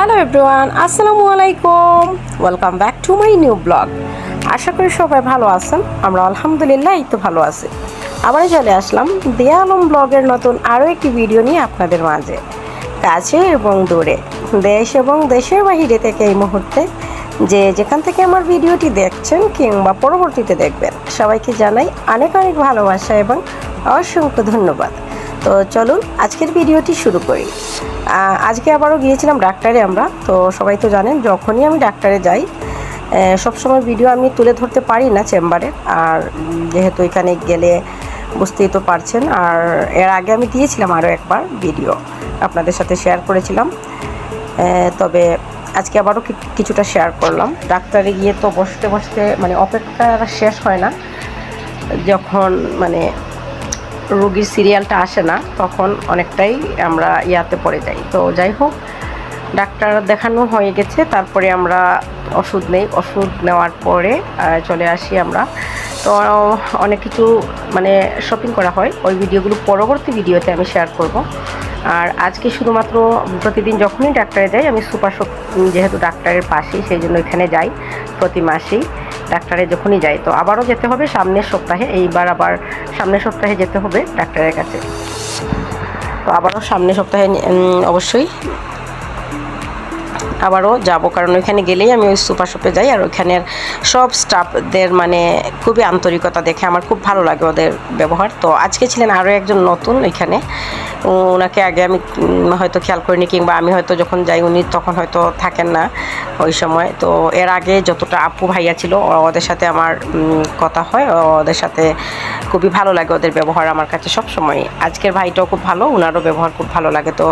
Hello everyone, আসসালামু আলাইকুম। Welcome back to my new blog আশা করি সবাই ভালো আছেন, আমরা আলহামদুলিল্লাহ এই তো ভালো আছি। আবার চলে আসলাম দিয়া আলম ব্লগের নতুন আরও একটি ভিডিও নিয়ে আপনাদের মাঝে। কাছে এবং দূরে, দেশ এবং দেশের বাহিরে থেকে এই মুহূর্তে যে যেখান থেকে আমার ভিডিওটি দেখছেন কিংবা পরবর্তীতে দেখবেন, সবাইকে জানাই অনেক অনেক ভালোবাসা এবং অসংখ্য ধন্যবাদ। তো চলুন আজকের ভিডিওটি শুরু করি। আজকে আবারও গিয়েছিলাম ডাক্তারে আমরা, তো সবাই তো জানেন যখনই আমি ডাক্তারে যাই সবসময় ভিডিও আমি তুলে ধরতে পারি না চেম্বারে, আর যেহেতু এখানে গেলে বুঝতেই তো পারছেন, আর এর আগে আমি দিয়েছিলাম আরও একবার ভিডিও, আপনাদের সাথে শেয়ার করেছিলাম। তবে আজকে আবারও কিছুটা শেয়ার করলাম। ডাক্তারে গিয়ে তো বসতে বসতে মানে অপেক্ষা শেষ হয় না, যখন মানে রোগীর সিরিয়ালটা আসে না, তখন অনেকটাই আমরা ইয়াতে পড়ে যাই। তো যাই হোক, ডাক্তার দেখানো হয়ে গেছে, তারপরে আমরা ওষুধ নেই। ওষুধ নেওয়ার পরে চলে আসি আমরা। তো অনেক কিছু মানে শপিং করা হয়। ওই ভিডিওগুলো পরবর্তী ভিডিওতে আমি শেয়ার করব। আর আজকে শুধুমাত্র প্রতিদিন যখনই ডাক্তারে যাই, আমি সুপার যেহেতু ডাক্তারের পাশেই, সেই জন্য এখানে যাই প্রতি মাসেই, ডাক্তারে যখনই যাই। তো আবারও যেতে হবে সামনের সপ্তাহে, এইবার আবার সামনের সপ্তাহে যেতে হবে ডাক্তারের কাছে। তো আবারও সামনের সপ্তাহে অবশ্যই আবারও যাব। কারণ ওইখানে গেলেই আমি ওই সুপার শপে যাই আর ওইখানের সব স্টাফদের মানে খুবই আন্তরিকতা দেখে আমার খুব ভালো লাগে ওদের ব্যবহার। তো আজকে ছিলেন আরও একজন নতুন ওইখানে। ওনাকে আগে আমি হয়তো খেয়াল করিনি কিংবা আমি হয়তো যখন যাই উনি তখন হয়তো থাকেন না ওই সময়। তো এর আগে যতটা আপু ভাইয়া ছিল ওদের সাথে আমার কথা হয়। ওদের সাথে খুবই ভালো লাগে ওদের ব্যবহার আমার কাছে সব সময় আজকের ভাইটাও খুব ভালো ওনারও ব্যবহার খুব ভালো লাগে। তো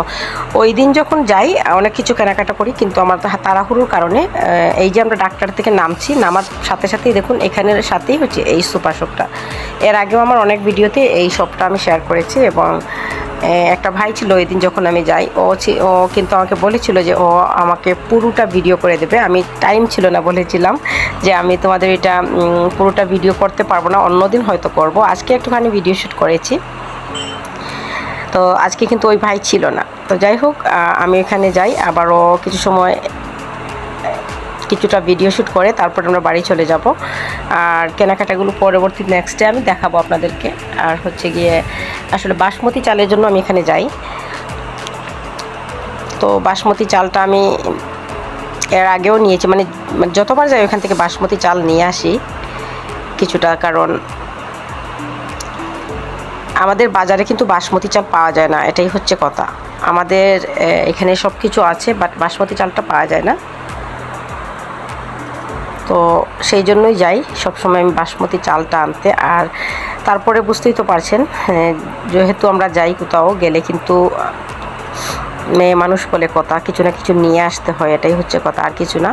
ওই দিন যখন যাই, অনেক কিছু কেনাকাটা করি, কিন্তু আমার তাড়াহুড়োর কারণে এই যে আমরা ডাক্তার থেকে নামছি, নামার সাথে সাথেই দেখুন, এখানের সাথেই হচ্ছে এই সুপার শপটা। এর আগেও আমার অনেক ভিডিওতে এই শপটা আমি শেয়ার করেছি এবং একটা ভাই ছিল ওই দিন যখন আমি যাই, ও ও কিন্তু আমাকে বলেছিল যে ও আমাকে পুরোটা ভিডিও করে দেবে। আমি টাইম ছিল না বলেছিলাম যে আমি তোমাদের এটা পুরোটা ভিডিও করতে পারব না, অন্যদিন হয়তো করব। আজকে একটুখানি ভিডিও শ্যুট করেছি। তো আজকে কিন্তু ওই ভাই ছিল না। তো যাই হোক আমি এখানে যাই, আবারও কিছু সময়, কিছুটা ভিডিও শ্যুট করে তারপর আমরা বাড়ি চলে যাব। আর কেনাকাটাগুলো পরবর্তী নেক্সট ডে আমি দেখাবো আপনাদেরকে। আর হচ্ছে গিয়ে, আসলে বাসমতি চালের জন্য আমি এখানে যাই। তো বাসমতি চালটা আমি এর আগেও নিয়েছি। মানে যতবার যাই ওখান থেকে বাসমতি চাল নিয়ে আসি। কিছুটা কারণ আমাদের বাজারে কিন্তু বাসমতি চাল পাওয়া যায় না, এটাই হচ্ছে কথা। আমাদের এখানে সব কিছু আছে বাট বাসমতি চালটা পাওয়া যায় না। তো সেই জন্যই যাই, সবসময় আমি বাসমতি চালটা আনতে। আর তারপরে বুঝতেই তো পারছেন যেহেতু আমরা যাই কোথাও, গেলে কিন্তু মেয়ে মানুষ বলে কথা, কিছু না কিছু নিয়ে আসতে হয়, এটাই হচ্ছে কথা, আর কিছু না।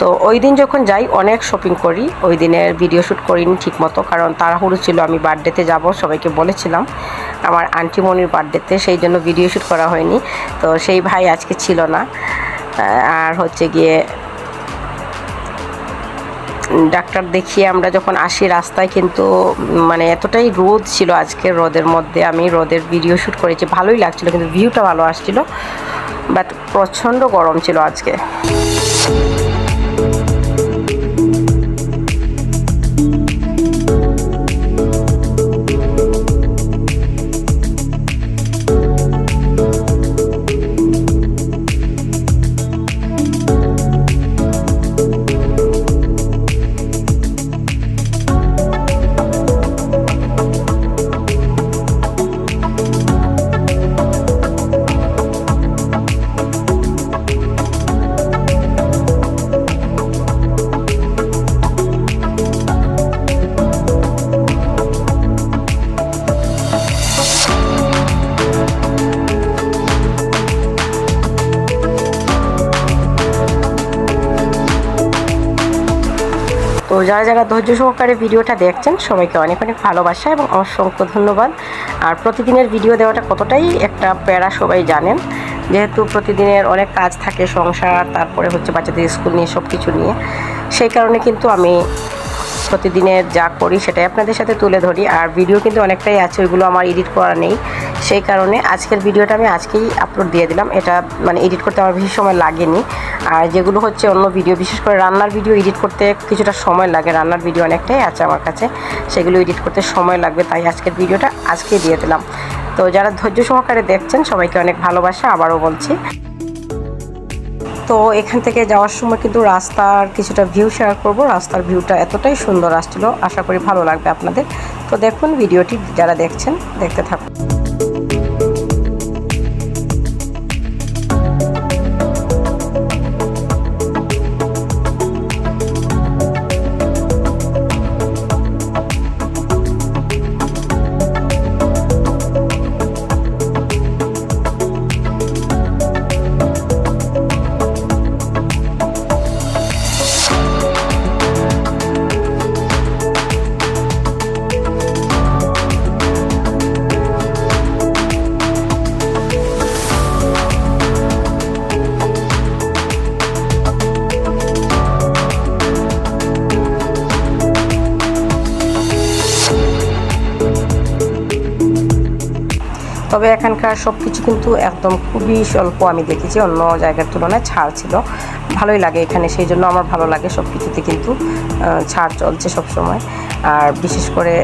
তো ওই দিন যখন যাই, অনেক শপিং করি, ওই দিনের ভিডিও শ্যুট করিনি ঠিক মতো কারণ তাড়াহুড়ো ছিল, আমি বার্থডেতে যাব, সবাইকে বলেছিলাম, আমার আন্টি মনির বার্থডেতে সেই জন্য ভিডিও শ্যুট করা হয়নি। তো সেই ভাই আজকে ছিল না আর হচ্ছে গিয়ে ডাক্তার দেখিয়ে আমরা যখন আসি রাস্তায় কিন্তু মানে এতটাই রোদ ছিল আজকে রোদের মধ্যে, আমি রোদের ভিডিও শ্যুট করেছি, ভালোই লাগছিল কিন্তু ভিউটা ভালো আসছিল বাট প্রচণ্ড গরম ছিল আজকে। যারা যারা ধৈর্য সহকারে ভিডিওটা দেখছেন, সবাইকে অনেক অনেক ভালোবাসা এবং অসংখ্য ধন্যবাদ। আর প্রতিদিনের ভিডিও দেওয়াটা কতটাই একটা প্যারা সবাই জানেন। যেহেতু প্রতিদিনের অনেক কাজ থাকে সংসার, তারপরে হচ্ছে বাচ্চাদের স্কুল নিয়ে সব কিছু নিয়ে। সেই কারণে কিন্তু আমি প্রতিদিনের যা করি সেটাই আপনাদের সাথে তুলে ধরি। আর ভিডিও কিন্তু অনেকটাই আছে, ওইগুলো আমার এডিট করা নেই। সেই কারণে আজকের ভিডিওটা আমি আজকেই আপলোড দিয়ে দিলাম। এটা মানে এডিট করতে আমার বেশি সময় লাগেনি। আর যেগুলো হচ্ছে অন্য ভিডিও বিশেষ করে রান্নার ভিডিও এডিট করতে কিছুটা সময় লাগে। রান্নার ভিডিও অনেকটাই আছে আমার কাছে। সেগুলো এডিট করতে সময় লাগবে, তাই আজকের ভিডিওটা আজকে দিয়ে দিলাম। তো যারা ধৈর্য সহকারে দেখছেন, সবাইকে অনেক ভালোবাসা। আবারও বলছি। তো এখান থেকে যাওয়ার সময় কিন্তু রাস্তার কিছুটা ভিউ শেয়ার করব। রাস্তার ভিউটা এতটাই সুন্দর আসছিল। আশা করি ভালো লাগবে আপনাদের। তো দেখুন ভিডিওটি যারা দেখছেন, দেখতে থাকুন। তবে এখানকার সব কিছু কিন্তু একদম খুবই স্বল্প, আমি দেখেছি। অন্য জায়গার তুলনায় ছাড় ছিল। ভালোই লাগে এখানে, সেই জন্য আমার ভালো লাগে সব কিছুতে কিন্তু ছাড় চলছে সব সময় আর বিশেষ করে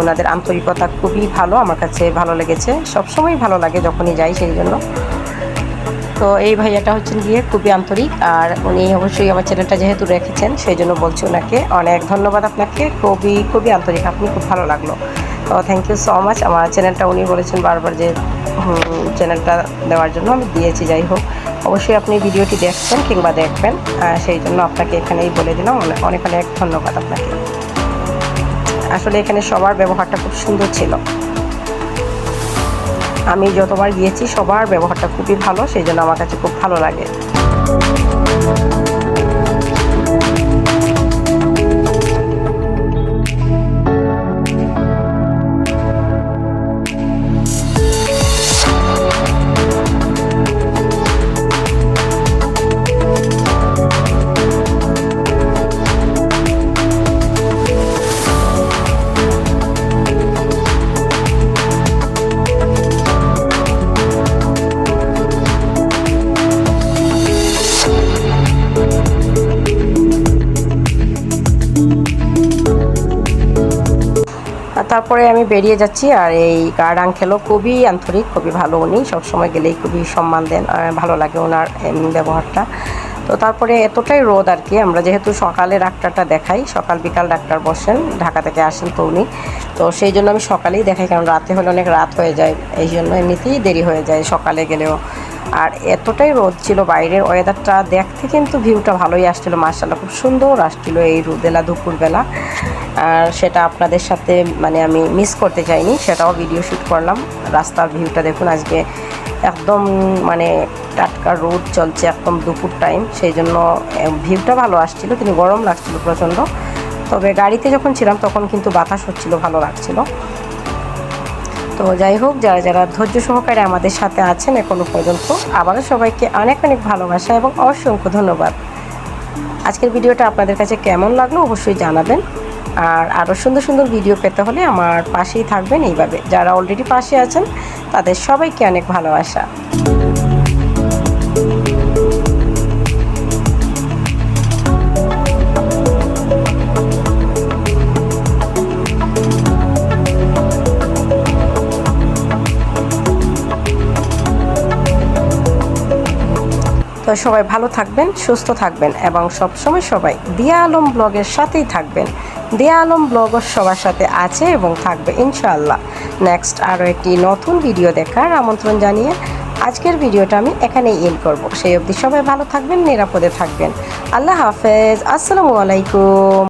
ওনাদের আন্তরিকতা খুবই ভালো, আমার কাছে ভালো লেগেছে। সব সময় ভালো লাগে যখনই যাই, সেই জন্য। তো এই ভাইয়াটা হচ্ছেন গিয়ে খুবই আন্তরিক, আর উনি অবশ্যই আমার চ্যানেলটা যেহেতু রেখেছেন, সেই জন্য বলছি ওনাকে। অনেক ধন্যবাদ আপনাকে, খুবই খুবই আন্তরিক, আপনি খুব ভালো লাগল। তো থ্যাংক ইউ সো মাচ আমার চ্যানেলটা উনি বলেছেন বারবার যে চ্যানেলটা দেওয়ার জন্য আমি দিয়েছি, যাই হোক। অবশ্যই আপনি ভিডিওটি দেখছেন কিংবা দেখবেন সেই জন্য আপনাকে এখানেই বলে দিলাম। অনেক অনেক ধন্যবাদ আপনাকে। আসলে এখানে সবার ব্যবহারটা খুব সুন্দর ছিল। আমি যতবার গিয়েছি, সবার ব্যবহারটা খুবই ভালো, সেই জন্য আমার কাছে খুব ভালো লাগে। তারপরে আমি বেরিয়ে যাচ্ছি আর এই গার্ড আঙ্কেলও খুবই আন্তরিক, খুবই ভালো উনি। সবসময় গেলেই খুবই সম্মান দেন ভালো লাগে ওনার ব্যবহারটা। তো তারপরে এতটাই রোদ আর কি। আমরা যেহেতু সকালে ডাক্তারটা দেখাই, সকাল বিকাল ডাক্তার বসেন, ঢাকা থেকে আসেন তো উনি। তো সেই জন্য আমি সকালেই দেখাই, কারণ রাতে হলে অনেক রাত হয়ে যায়। এই জন্য এমনিতেই দেরি হয়ে যায় সকালে গেলেও। আর এতটাই রোদ ছিল বাইরের ওয়েদারটা দেখতে কিন্তু ভিউটা ভালোই আসছিল মার্শাল্লাহ খুব সুন্দর আসছিল এই রোদেলা দুপুরবেলা। আর সেটা আপনাদের সাথে মানে আমি মিস করতে চাইনি, সেটাও ভিডিও শ্যুট করলাম। রাস্তার ভিউটা দেখুন, আজকে একদম মানে টাটকা রোদ চলছে একদম দুপুর টাইম সেই জন্য ভিউটা ভালো আসছিল, কিন্তু গরম লাগছিল প্রচণ্ড। তবে গাড়িতে যখন ছিলাম, তখন কিন্তু বাতাস হচ্ছিল, ভালো লাগছিল। তো যাই হোক, যারা যারা ধৈর্য সহকারে আমাদের সাথে আছেন এখনও পর্যন্ত, আবারও সবাইকে অনেক অনেক ভালোবাসা এবং অসংখ্য ধন্যবাদ। আজকের ভিডিওটা আপনাদের কাছে কেমন লাগল অবশ্যই জানাবেন। আর আরও সুন্দর সুন্দর ভিডিও পেতে হলে আমার পাশেই থাকবেন এইভাবে। যারা অলরেডি পাশে আছেন, তাদের সবাইকে অনেক ভালোবাসা। সবাই ভালো থাকবেন, সুস্থ থাকবেন এবং সবসময় সবাই দিয়া আলম ব্লগের সাথেই থাকবেন। দিয়া আলম ব্লগও সবার সাথে আছে এবং থাকবে ইনশাআল্লাহ। নেক্সট আরও একটি নতুন ভিডিও দেখার আমন্ত্রণ জানিয়ে আজকের ভিডিওটা আমি এখানেই এন্ড করব। সেই অবধি সবাই ভালো থাকবেন, নিরাপদে থাকবেন। আল্লাহ হাফেজ, আসসালামু আলাইকুম।